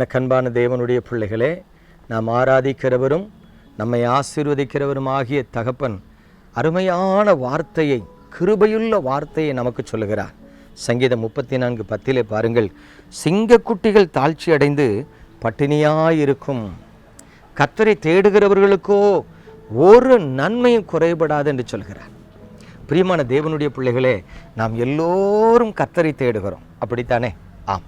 எனக்கு அன்பான தேவனுடைய பிள்ளைகளே நாம் ஆராதிக்கிறவரும் நம்மை ஆசீர்வதிக்கிறவரும் ஆகிய தகப்பன் அருமையான வார்த்தையை கிருபையுள்ள வார்த்தையை நமக்கு சொல்லுகிறார். சங்கீதம் முப்பத்தி நான்கு பத்திலே பாருங்கள். சிங்கக்குட்டிகள் தாழ்ச்சி அடைந்து பட்டினியாயிருக்கும். கத்தரை தேடுகிறவர்களுக்கோ ஒரு நன்மையும் குறைபடாது என்று சொல்கிறார். பிரியமான தேவனுடைய பிள்ளைகளே நாம் எல்லோரும் கத்தரை தேடுகிறோம். அப்படித்தானே? ஆம்.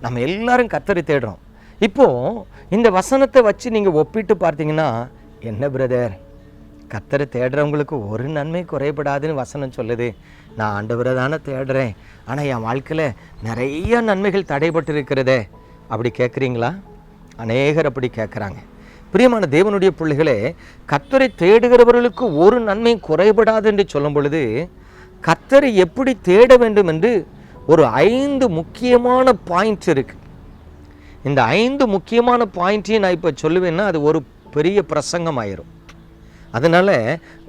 நம்ம எல்லாரும் கத்தரை தேடுறோம். இப்போது இந்த வசனத்தை வச்சு நீங்கள் ஒப்பிட்டு பார்த்தீங்கன்னா என்ன பிரதர் கத்தரை தேடுறவங்களுக்கு ஒரு நன்மை குறைபடாதுன்னு வசனம் சொல்லுது. நான் ஆண்டவரை தானே தேடுறேன். ஆனால் என் வாழ்க்கையில் நிறைய நன்மைகள் தடைபட்டு இருக்கிறதே அப்படி கேட்குறீங்களா அநேகர் அப்படி கேட்குறாங்க பிரியமான தேவனுடைய பிள்ளைகளே கத்தரை தேடுகிறவர்களுக்கு ஒரு நன்மை குறைபடாது என்று சொல்லும் பொழுது கத்தரை எப்படி தேட வேண்டும் என்று ஒரு ஐந்து முக்கியமான பாயிண்ட்ஸ் இருக்குது இந்த ஐந்து முக்கியமான பாயிண்ட்டையும் நான் இப்போ சொல்லுவேன்னா அது ஒரு பெரிய பிரசங்கம் ஆயிரும். அதனால்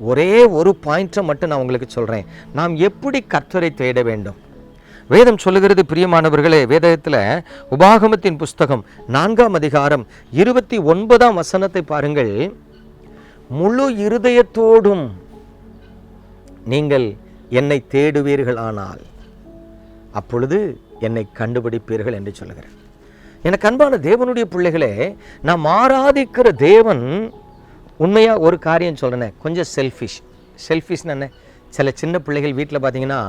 ஒரே ஒரு பாயிண்ட்டை மட்டும் நான் உங்களுக்கு சொல்கிறேன் நாம் எப்படி கர்த்தரை தேட வேண்டும்? வேதம் சொல்லுகிறது பிரியமானவர்களே வேதத்தில் உபாகமத்தின் புஸ்தகம் நான்காம் அதிகாரம் இருபத்தி ஒன்பதாம் வசனத்தை பாருங்கள். முழு இருதயத்தோடும் நீங்கள் என்னை தேடுவீர்கள் ஆனால் அப்பொழுது என்னை கண்டுபிடிப்பீர்கள் என்று சொல்லுகிறேன் எனக்கு அன்பான தேவனுடைய பிள்ளைகளே நாம் ஆராதிக்கிற தேவன் உண்மையாக ஒரு காரியம் சொல்கிறேனே கொஞ்சம் செல்ஃபிஷ் செல்ஃபிஷ்னு என்ன? சில சின்ன பிள்ளைகள் வீட்டில் பார்த்தீங்கன்னா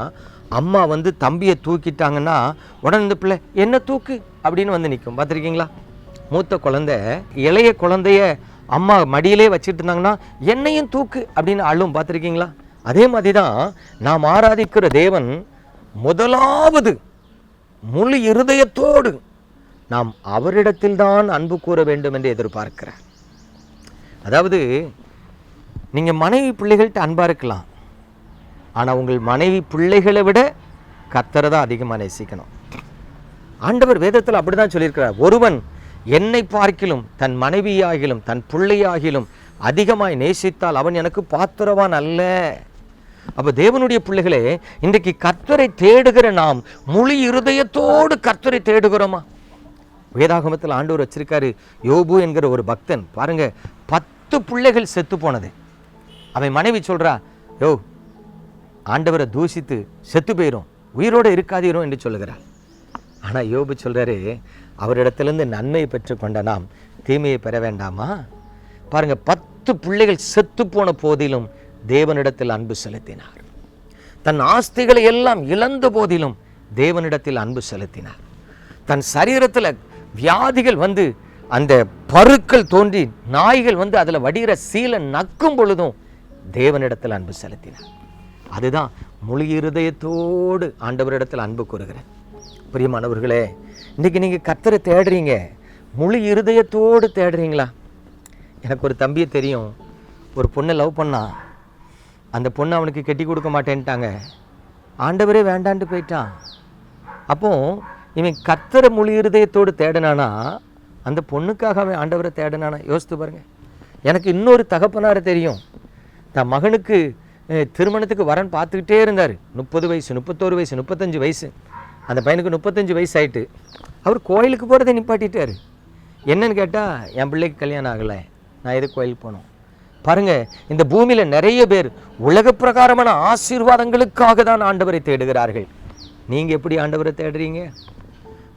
அம்மா வந்து தம்பியை தூக்கிட்டாங்கன்னா உடனே இந்த பிள்ளை என்ன தூக்கு? அப்படின்னு வந்து நிற்கும் பார்த்துருக்கீங்களா மூத்த குழந்தை இளைய குழந்தைய அம்மா மடியிலே வச்சுட்டு இருந்தாங்கன்னா என்னையும் தூக்கு அப்படின்னு அழும். பார்த்துருக்கீங்களா அதே மாதிரி தான் நாம் ஆராதிக்கிற தேவன் முதலாவது முழு இருதயத்தோடு நாம் அவரிடத்தில்தான் அன்பு கூற வேண்டும் என்று எதிர்பார்க்கிறார். அதாவது நீங்கள் மனைவி பிள்ளைகள்கிட்ட அன்பாக இருக்கலாம். ஆனால் உங்கள் மனைவி பிள்ளைகளை விட கத்தரை தான் அதிகமாக நேசிக்கணும். ஆண்டவர் வேதத்தில் அப்படி தான் சொல்லியிருக்கிறார். ஒருவன் என்னை பார்க்கிலும் தன் மனைவியாகிலும் தன் பிள்ளையாகிலும் அதிகமாய் நேசித்தால் அவன் எனக்கு பாத்திரவான் அல்ல. அப்போ தேவனுடைய பிள்ளைகளே இன்றைக்கு கர்த்தரை தேடுகிற நாம் முழு இருதயத்தோடு கர்த்தரை தேடுகிறோமா? வேதாகமத்தில் ஆண்டவர் வச்சிருக்காரு யோபு என்கிற ஒரு பக்தன். பாருங்க பத்து பிள்ளைகள் செத்து போனது. அவன் மனைவி சொல்றா யோ ஆண்டவரை தூஷித்து செத்து போயிரும் உயிரோடு இருக்காதீரும் என்று சொல்லுகிறார் ஆனால் யோபு சொல்கிறாரு அவரிடத்திலிருந்து நன்மையை பெற்றுக்கொண்ட நாம் தீமையை பெற வேண்டாமா? பாருங்க பத்து பிள்ளைகள் செத்து போன போதிலும் தேவனிடத்தில் அன்பு செலுத்தினார். தன் ஆஸ்திகளை எல்லாம் இழந்த போதிலும் தேவனிடத்தில் அன்பு செலுத்தினார். தன் சரீரத்தில் வியாதிகள் வந்து அந்த பருக்கள் தோன்றி நாய்கள் வந்து அதில் வடிகிற சீலை நக்கும் பொழுதும் தேவனிடத்தில் அன்பு செலுத்தினார். அதுதான் முழு இருதயத்தோடு ஆண்டவரிடத்தில் அன்பு கூறுகிறேன். பிரியமானவர்களே இன்றைக்கி நீங்கள் கத்தரை தேடுறீங்க முழு இருதயத்தோடு தேடுறீங்களா? எனக்கு ஒரு தம்பியை தெரியும். ஒரு பொண்ணை லவ் பண்ணா அந்த பொண்ணு அவனுக்கு கட்டி கொடுக்க மாட்டேன்ட்டாங்க. ஆண்டவரே வேண்டான்ட்டு போயிட்டான். அப்போது இவன் கத்தரை முழு இருதயத்தோடு தேடினானா அந்த பொண்ணுக்காக அவன் ஆண்டவரை தேடினானா? யோசித்து பாருங்க. எனக்கு இன்னொரு தகப்பனார தெரியும். தன் மகனுக்கு திருமணத்துக்கு வரன் பார்த்துக்கிட்டே இருந்தார். முப்பது வயசு முப்பத்தோரு வயசு முப்பத்தஞ்சு வயசு. அந்த பையனுக்கு முப்பத்தஞ்சு வயசு ஆயிட்டு அவர் கோயிலுக்கு போகிறத நிப்பாட்டிட்டாரு. என்னன்னு கேட்டால் என் பிள்ளைக்கு கல்யாணம் ஆகலை. நான் எதுக்கு கோயிலுக்கு போனோம் பாருங்க இந்த பூமியில் நிறைய பேர் உலக பிரகாரமான ஆசீர்வாதங்களுக்காக தான் ஆண்டவரை தேடுகிறார்கள். நீங்கள் எப்படி ஆண்டவரை தேடுறீங்க?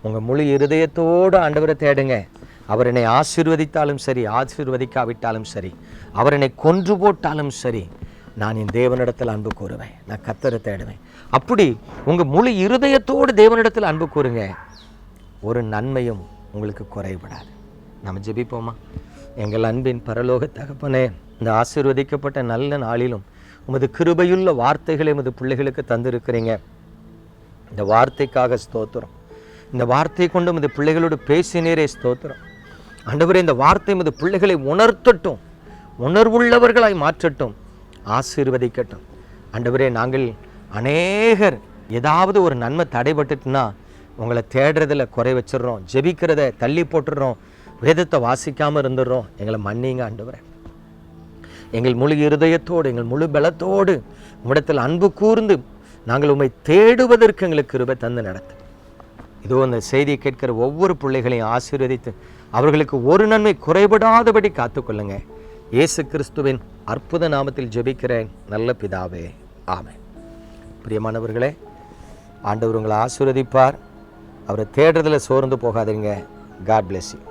உங்கள் முழு இருதயத்தோடு ஆண்டவரை தேடுங்க. அவர் என்னை ஆசீர்வதித்தாலும் சரி ஆசீர்வதிக்காவிட்டாலும் சரி அவர் என்னை கொன்று போட்டாலும் சரி நான் என் தேவனிடத்தில் அன்பு கூறுவேன். நான் கத்தரை தேடுவேன். அப்படி உங்கள் முழு இருதயத்தோடு தேவனிடத்தில் அன்பு கூறுங்க. ஒரு நன்மையும் உங்களுக்கு குறைபடாது. நம்ம ஜெபிப்போமா? எங்கள் அன்பின் பரலோக தகப்பனே இந்த ஆசீர்வதிக்கப்பட்ட நல்ல நாளிலும் உமது கிருபையுள்ள வார்த்தைகளை உமது பிள்ளைகளுக்கு தந்திருக்கிறீங்க. இந்த வார்த்தைக்காக ஸ்தோத்திரம். இந்த வார்த்தை கொண்டு உமது பிள்ளைகளோடு பேசினேரே ஸ்தோத்திரம். ஆண்டவரே இந்த வார்த்தை மது பிள்ளைகளை உணர்த்தட்டும். உணர்வுள்ளவர்களாய் மாற்றட்டும். ஆசீர்வதிக்கட்டும். ஆண்டவரே நாங்கள் அநேகர் ஏதாவது ஒரு நன்மை தடைபட்டுட்டுனா உங்களை தேடுறதில் குறை வச்சிடுறோம். ஜெபிக்கிறத தள்ளி போட்டுடுறோம். வேதத்தை வாசிக்காமல் இருந்துடுறோம். எங்களை மன்னிங்க ஆண்டவரே. எங்கள் முழு இருதயத்தோடு எங்கள் முழு பலத்தோடு உம்மிடத்தில் அன்பு கூர்ந்து நாங்கள் உம்மை தேடுவதற்கு எங்களுக்கு கிருபை தந்து நடத்து இதோ அந்த செய்தியை கேட்கிற ஒவ்வொரு பிள்ளைகளையும் ஆசீர்வதித்து அவர்களுக்கு ஒரு நன்மை குறைபடாதபடி காத்துக்கொள்ளுங்க. இயேசு கிறிஸ்துவின் அற்புத நாமத்தில் ஜெபிக்கிறேன். நல்ல பிதாவே. ஆமை பிரியமானவர்களே ஆண்டவர் உங்களை ஆசீர்வதிப்பார். அவரை தேடுறதில் சோர்ந்து போகாதீங்க. God bless you